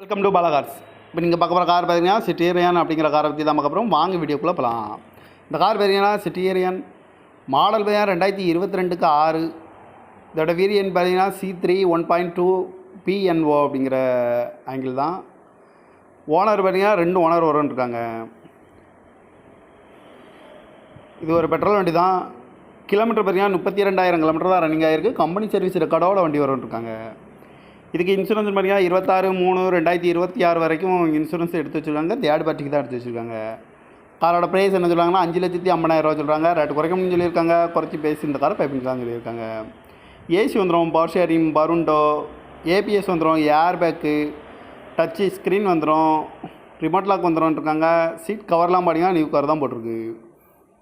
Welcome to பாலகார்ஸ் இப்போ நீங்கள் பார்க்க போகிற கார் பார்த்தீங்கன்னா சிட்டேரியன் அப்படிங்கிற காரை பற்றி தான் பார்க்க போகிறோம் வாங்க வீடியோக்குள்ளே போகலாம் இந்த கார் பார்த்தீங்கன்னா சிட்டேரியன் மாடல் பார்த்தீங்கன்னா ரெண்டாயிரத்தி இருபத்தி ரெண்டுக்கு ஆறு. இதோட வீரியன் பார்த்தீங்கன்னா C three one point two BNO அப்படிங்கிற ஆங்கிள் தான். ஓனர் பார்த்தீங்கன்னா ரெண்டு ஓனர் வரும்னு இருக்காங்க. இது ஒரு பெட்ரோல் வண்டி தான் கிலோமீட்டர் பார்த்தீங்கன்னா முப்பத்தி ரெண்டாயிரம் கிலோமீட்டர் தான் ரன்னிங் ஆகிருக்கு கம்பெனி சர்வீஸ் ரெக்கார்டோட வண்டி வரும்னு இருக்காங்க. இதுக்கு இன்சூரன்ஸ் பார்த்தீங்கன்னா இருபத்தாறு மூணு ரெண்டாயிரத்தி இருபத்தி ஆறு வரைக்கும் இன்சூரன்ஸ் எடுத்து வச்சுருக்காங்க. தேர்ட் பார்ட்டிக்கு தான் எடுத்து வச்சுருக்காங்க. காரோட ப்ரைஸ் என்ன சொல்கிறாங்கன்னா அஞ்சு லட்சத்தி ஐம்பதாயிரரூவா சொல்கிறாங்க ரேட் குறைக்கணும்னு சொல்லியிருக்காங்க. குறைச்சி பேசி இந்த காரை பைப்பிங்கலாம் சொல்லியிருக்காங்க. ஏசி வந்துடும் பவர் ஷேரிங் பருண்டோ ஏபிஎஸ் வந்துடும் ஏர் பேக்கு டச்சு ஸ்க்ரீன் வந்துடும் ரிமோட் லாக் வந்துடும் இருக்காங்க. சீட் கவர்லாம் பார்த்தீங்கன்னா நியூ கார் தான் போட்டிருக்கு.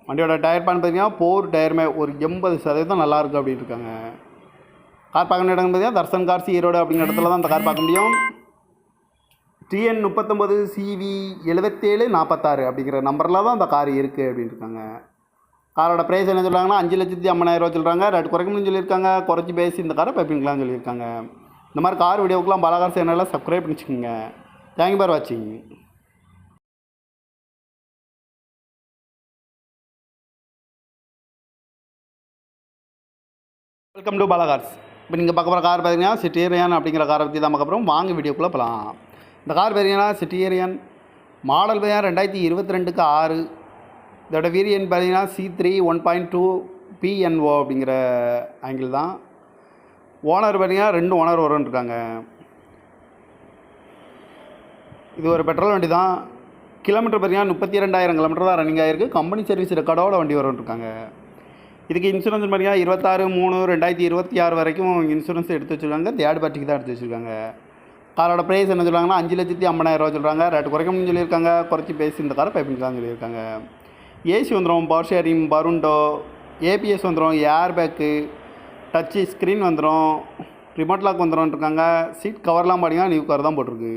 வண்டியோட டயர் பேன் பார்த்தீங்கன்னா போர் டயருமே ஒரு எண்பது சதவீதம் நல்லா இருக்குது அப்படின்னு இருக்காங்க. கார் பார்க்க இடம் பார்த்தீங்கன்னா தர்சன் கார்ஸ் ஈரோடு அப்படிங்கிற இடத்துல தான் அந்த கார் பார்க்க முடியும். டிஎன் முப்பத்தொம்பது சிவி எழுபத்தேழு நாற்பத்தாறு அப்படிங்கிற நம்பரில் தான் அந்த கார் இருக்குது அப்படின்னு இருக்காங்க காரோட ப்ரைஸ் என்ன சொல்கிறாங்கன்னா அஞ்சு லட்சத்தி ஐம்பதாயிரரூவா சொல்கிறாங்க ரெண்டு குறைக்கணும்னு சொல்லியிருக்காங்க. குறைச்சி பேசி இந்த காரை பைப்பிங்கலாம் சொல்லியிருக்காங்க. இந்த மாதிரி கார் வீடியோக்கெலாம் பாலாகார் சேனலில் சப்ஸ்கிரைப் பண்ணி வச்சுக்கோங்க தேங்க்யூ பார் வாட்சிங் வெல்கம் டு பாலகார்ஸ் இப்போ நீங்கள் பார்க்க போகிற கார் பார்த்தீங்கன்னா சிட்டேரியன் அப்படிங்கிற காரை பற்றி தான் பார்க்க போகிறோம். வாங்க வீடியோக்குள்ளே போகலாம். இந்த கார் பார்த்தீங்கன்னா சிட்டேரியன் மாடல் பார்த்தீங்கன்னா ரெண்டாயிரத்தி இருபத்தி ரெண்டுக்கு ஆறு. இதோட வீரியன் பார்த்தீங்கன்னா C three one point two BNO அப்படிங்கிற ஆங்கிள் தான். ஓனர் பார்த்தீங்கன்னா ரெண்டு ஓனர் வரும்னு இருக்காங்க. இது ஒரு பெட்ரோல் வண்டி தான். கிலோமீட்டர் பார்த்தீங்கன்னா முப்பத்தி ரெண்டாயிரம் கிலோமீட்டர் தான் ரன்னிங் ஆகிருக்கு கம்பெனி சர்வீஸ் ரெக்கார்டோட வண்டி வரும்னு இருக்காங்க. இதுக்கு இன்சூரன்ஸ் பார்த்தீங்கன்னா இருபத்தாறு மூணு ரெண்டாயிரத்தி இருபத்தி ஆறு வரைக்கும் இன்சூரன்ஸ் எடுத்து வச்சுருக்காங்க. தேர்ட் பார்ட்டிக்கு தான் எடுத்து வச்சுருக்காங்க. காரோட ப்ரைஸ் என்ன சொல்கிறாங்கன்னா அஞ்சு லட்சத்தி ஐம்பதாயிரரூவா சொல்கிறாங்க ரேட் குறைக்கணும்னு சொல்லியிருக்காங்க. குறைச்சி பேசி இந்த காரை பைப்பிங்கலாம் சொல்லியிருக்காங்க. ஏசி வந்துடும் பவர் ஷேரிங் பருண்டோ ஏபிஎஸ் வந்துடும் ஏர் பேக்கு டச்சு ஸ்க்ரீன் வந்துடும் ரிமோட் லாக் வந்துடும் இருக்காங்க. சீட் கவர்லாம் பார்த்தீங்கன்னா நியூ கவர் தான் போட்டிருக்கு.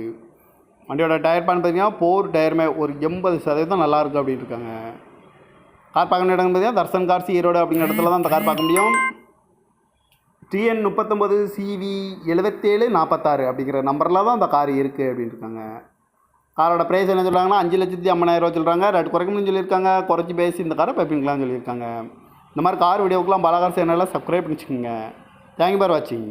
வண்டியோட டயர் பான் பார்த்தீங்கன்னா போர் டயருமே ஒரு எண்பது சதவீதம் நல்லாயிருக்கு இருக்குது அப்படின்னு இருக்காங்க. கார் பார்க்க இடம் பார்த்தீங்கன்னா தர்சன் கார்ஸ் ஈரோடு அப்படிங்கிற இடத்துல தான் அந்த கார் பார்க்க முடியும். டிஎன் முப்பத்தொம்பது சிவி எழுபத்தேழு நாற்பத்தாறு அப்படிங்கிற நம்பரில் தான் அந்த கார் இருக்குது அப்படின்னு இருக்காங்க காரோட ப்ரைஸ் என்ன சொல்கிறாங்கன்னா அஞ்சு லட்சத்தி ஐம்பதாயிரரூவா சொல்கிறாங்க ரெண்டு குறைக்கணும்னு சொல்லியிருக்காங்க. குறைச்சி பேசி இந்த காரை பைப்பிங்கலாம் சொல்லியிருக்காங்க. இந்த மாதிரி கார் வீடியோக்கெலாம் பலகார் சேனலில் சப்ஸ்கிரைப் பண்ணிச்சுக்கோங்க. தேங்க்யூ பார் வாட்சிங்